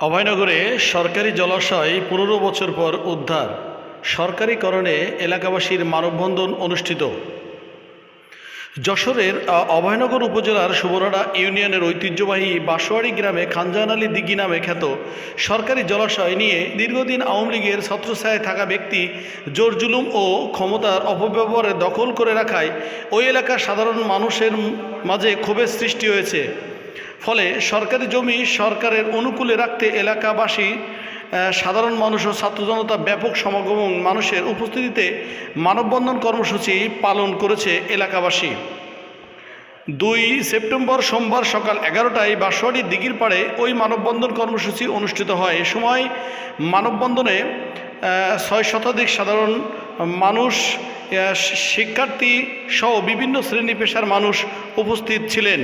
অভয়নগরে সরকারি জলাশয় পনেরো বছর পর উদ্ধার। সরকারিকরণে এলাকাবাসীর মানববন্ধন অনুষ্ঠিত। যশোরের অভয়নগর উপজেলার সুবর্ণা ইউনিয়নের ঐতিহ্যবাহী বাসোয়ারি গ্রামে খানজাহান আলী দিঘি নামে খ্যাত সরকারি জলাশয় নিয়ে দীর্ঘদিন আওয়ামী লীগের ছত্রছায়ায় থাকা ব্যক্তি জোর জুলুম ও ক্ষমতার অপব্যবহারে দখল করে রাখায় ওই এলাকার সাধারণ মানুষের মাঝে ক্ষোভের সৃষ্টি হয়েছে। ফলে সরকারি জমি সরকারের অনুকূলে রাখতে এলাকাবাসী সাধারণ মানুষ ও ছাত্র জনতা ব্যাপক সমাগম মানুষের উপস্থিতিতে মানববন্ধন কর্মসূচি পালন করেছে এলাকাবাসী। দুই সেপ্টেম্বর সোমবার সকাল এগারোটায় বাসোয়ারি দিঘির পাড়ে ওই মানববন্ধন কর্মসূচি অনুষ্ঠিত হয়। এ সময় মানববন্ধনে ছয় শতাধিক সাধারণ মানুষ শিক্ষার্থী সহ বিভিন্ন শ্রেণি পেশার মানুষ উপস্থিত ছিলেন।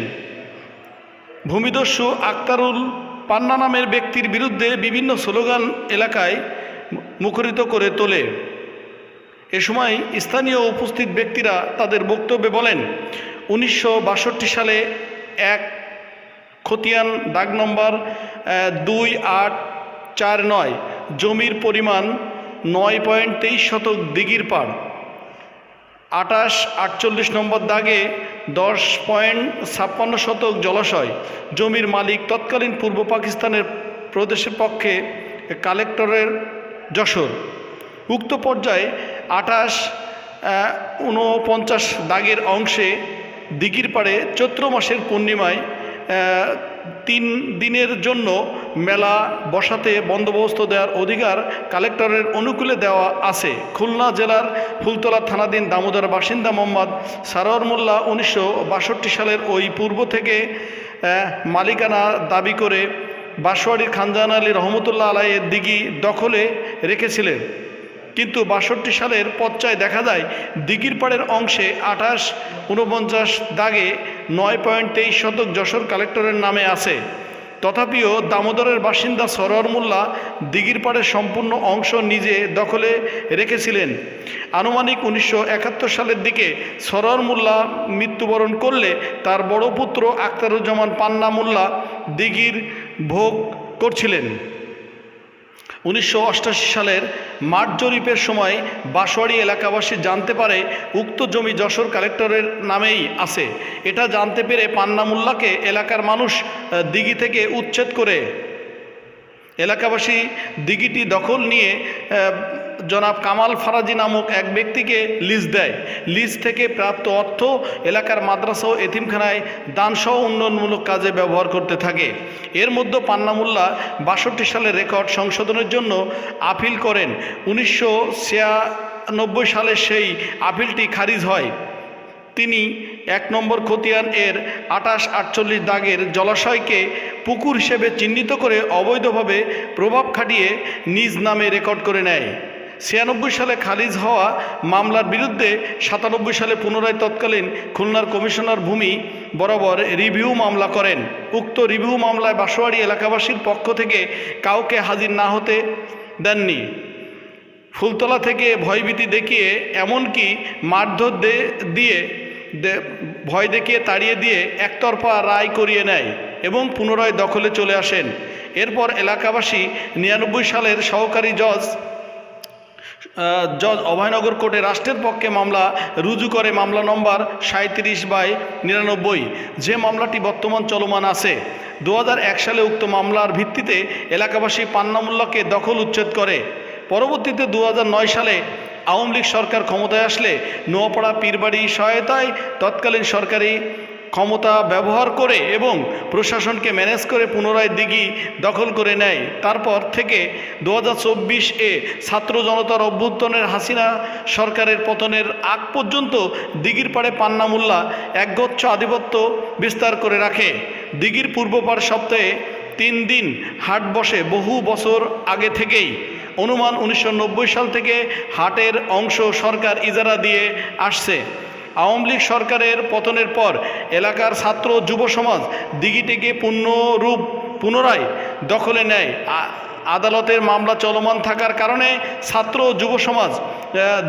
ভূমিদস্যু আক্তারুল পান্না নামের ব্যক্তির বিরুদ্ধে বিভিন্ন স্লোগান এলাকায় মুখরিত করে তোলে। এ সময় স্থানীয় উপস্থিত ব্যক্তিরা তাদের বক্তব্যে বলেন, উনিশশো বাষট্টি সালে এক খতিয়ান দাগ নম্বর দুই আট চার নয়, জমির পরিমাণ নয় পয়েন্ট তেইশ শতক দিঘির পাড়। আটাশ আটচল্লিশ নম্বর দাগে দশ পয়েন্ট ছাপ্পান্ন শতক জলাশয়। জমির মালিক তৎকালীন পূর্ব পাকিস্তানের প্রদেশের পক্ষে কালেক্টরের যশোর। উক্ত পর্যায়ে আঠাশ ঊনপঞ্চাশ দাগের অংশে দিঘির পাড়ে চৈত্র মাসের পূর্ণিমায় তিন দিনের জন্য মেলা বসাতে বন্দোবস্ত দেওয়ার অধিকার কালেক্টরের অনুকূলে দেওয়া আছে। খুলনা জেলার ফুলতলা থানাধীন দামোদর বাসিন্দা মোহাম্মদ সারোয়ার মোল্লা উনিশশো বাষট্টি সালের ওই পূর্ব থেকে মালিকানা দাবি করে বাসোয়াড়ির খানজান আলী রহমতুল্লাহ আলাইয়ের দিঘি দখলে রেখেছিলেন। কিন্তু বাষট্টি সালের পর্যায়ে দেখা যায়, দিঘির পাড়ের অংশে আঠাশ উনপঞ্চাশ দাগে নয় পয়েন্ট তেইশ শতক যশোর কালেক্টরের নামে আছে। তথাপিও দামোদরের বাসিন্দা সরোয়ার মোল্লা দিঘির পাড়ের সম্পূর্ণ অংশ নিজে দখলে রেখেছিলেন। আনুমানিক উনিশশো একাত্তর সালের দিকে সরোয়ার মোল্লা মৃত্যুবরণ করলে তার বড় পুত্র আখতারুজ্জামান পান্না মোল্লা দিঘির ভোগ করছিলেন। উনিশশো সালের মাঠ জরিপের সময় বাসোয়ারি এলাকাবাসী জানতে পারে, উক্ত জমি যশোর কালেক্টরের নামেই আছে। এটা জানতে পেরে পান্নামুল্লাকে এলাকার মানুষ দিঘি থেকে উচ্ছেদ করে। এলাকাবাসী দিঘিটি দখল নিয়ে জনাব কামাল ফারাজি নামক এক ব্যক্তিকে লিজ দেয়। লিজ থেকে প্রাপ্ত অর্থ এলাকার মাদ্রাসা ও এতিমখানায় দানসহ উন্নয়নমূলক কাজে ব্যবহার করতে থাকে। এর মধ্যে পান্নামুল্লা বাষট্টি সালের রেকর্ড সংশোধনের জন্য আপিল করেন। উনিশশো ছিয়ানব্বই সালে সেই আপিলটি খারিজ হয়। তিনি এক নম্বর খতিয়ান এর আটাশ আটচল্লিশ দাগের জলাশয়কে পুকুর হিসেবে চিহ্নিত করে অবৈধভাবে প্রভাব খাটিয়ে নিজ নামে রেকর্ড করে নেয়। ছিয়ানব্বই সালে খারিজ হওয়া মামলার বিরুদ্ধে সাতানব্বই সালে পুনরায় তৎকালীন খুলনার কমিশনার ভূমি বরাবর রিভিউ মামলা করেন। উক্ত রিভিউ মামলায় বাসোয়ারি এলাকাবাসীর পক্ষ থেকে কাউকে হাজির না হতে দেননি। ফুলতলা থেকে ভয়ভীতি দেখিয়ে, এমনকি মারধর দিয়ে ভয় দেখিয়ে তাড়িয়ে দিয়ে একতরফা রায় করিয়ে নেয় এবং পুনরায় দখলে চলে আসেন। এরপর এলাকাবাসী নিরানব্বই সালের সহকারী জজ জজ অভয়নগর কোর্টে রাষ্ট্রের পক্ষে মামলা রুজু করে মামলা নম্বর সাঁত্রিশ বাই নিরানব্বই। যে মামলাটি বর্তমান চলমান আছে দু হাজার এক সালে উক্ত মামলার ভিত্তিতে এলাকাবাসী পান্নামুল্লাকে দখল উচ্ছেদ করে। পরবর্তীতে দু হাজার নয় সালে আওয়ামী লীগ সরকার ক্ষমতায় আসলে, নোয়াপাড়া পীরবাড়ি সহায়তায় তৎকালীন সরকারি ক্ষমতা ব্যবহার করে এবং প্রশাসনকে ম্যানেজ করে পুনরায় দিঘি দখল করে নেয়। তারপর থেকে দু হাজার চব্বিশ এ ছাত্র জনতার অভ্যুত্থানের হাসিনা সরকারের পতনের আগ পর্যন্ত দিঘির পাড়ে পান্নামুল্লা একগচ্ছ আধিপত্য বিস্তার করে রাখে। দিঘির পূর্বপার সপ্তাহে তিন দিন হাট বসে বহু বছর আগে থেকেই। অনুমান উনিশশো নব্বই সাল থেকে হাটের অংশ সরকার ইজারা দিয়ে আসছে। আওয়ামী লীগ সরকারের পতনের পর এলাকার ছাত্র যুব সমাজ দিঘিটিকে পূর্ণরূপ পুনরায় দখলে নেয়। আদালতের মামলা চলমান থাকার কারণে ছাত্র যুব সমাজ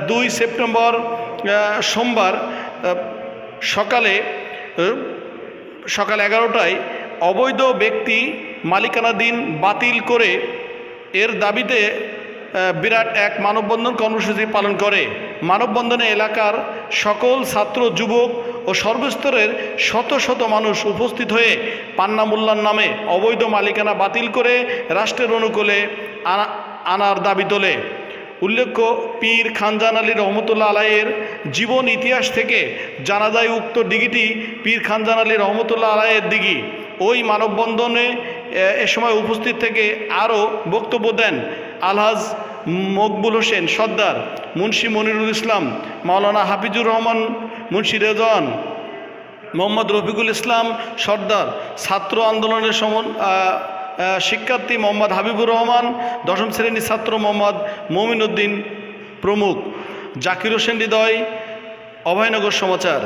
দুই সেপ্টেম্বর সোমবার সকালে সকাল এগারোটায় অবৈধ ব্যক্তি মালিকানাধীন বাতিল করে এর দাবিতে বিরাট এক মানববন্ধন কর্মসূচি পালন করে। মানববন্ধনে এলাকার সকল ছাত্র, যুবক ও সর্বস্তরের শত শত মানুষ উপস্থিত হয়ে পান্না মোল্লার নামে অবৈধ মালিকানা বাতিল করে রাষ্ট্রের অনুকূলে আনা- আনার দাবি তোলে। উল্লেখ্য, পীর খানজান আলী রহমতুল্লাহ আলাইয়ের জীবন ইতিহাস থেকে জানা যায়, উক্ত দিঘিটি পীর খানজান আলী রহমতুল্লাহ আলাইয়ের দিঘি ওই মানববন্ধনে এ সময় উপস্থিত থেকে আরও বক্তব্য দেন আলহাজ মকবুল হোসেন, সর্দার মুন্সী মনিরুল ইসলাম, মাওলানা হাফিজুর রহমান, মুন্সি রেজন মোহাম্মদ রফিকুল ইসলাম, সর্দার ছাত্র আন্দোলনের সমন শিক্ষার্থী মোহাম্মদ হাবিবুর রহমান, দশম শ্রেণির ছাত্র মোহাম্মদ মমিন উদ্দিন প্রমুখ, জাকির হোসেন হৃদয়, অভয়নগর সমাচার।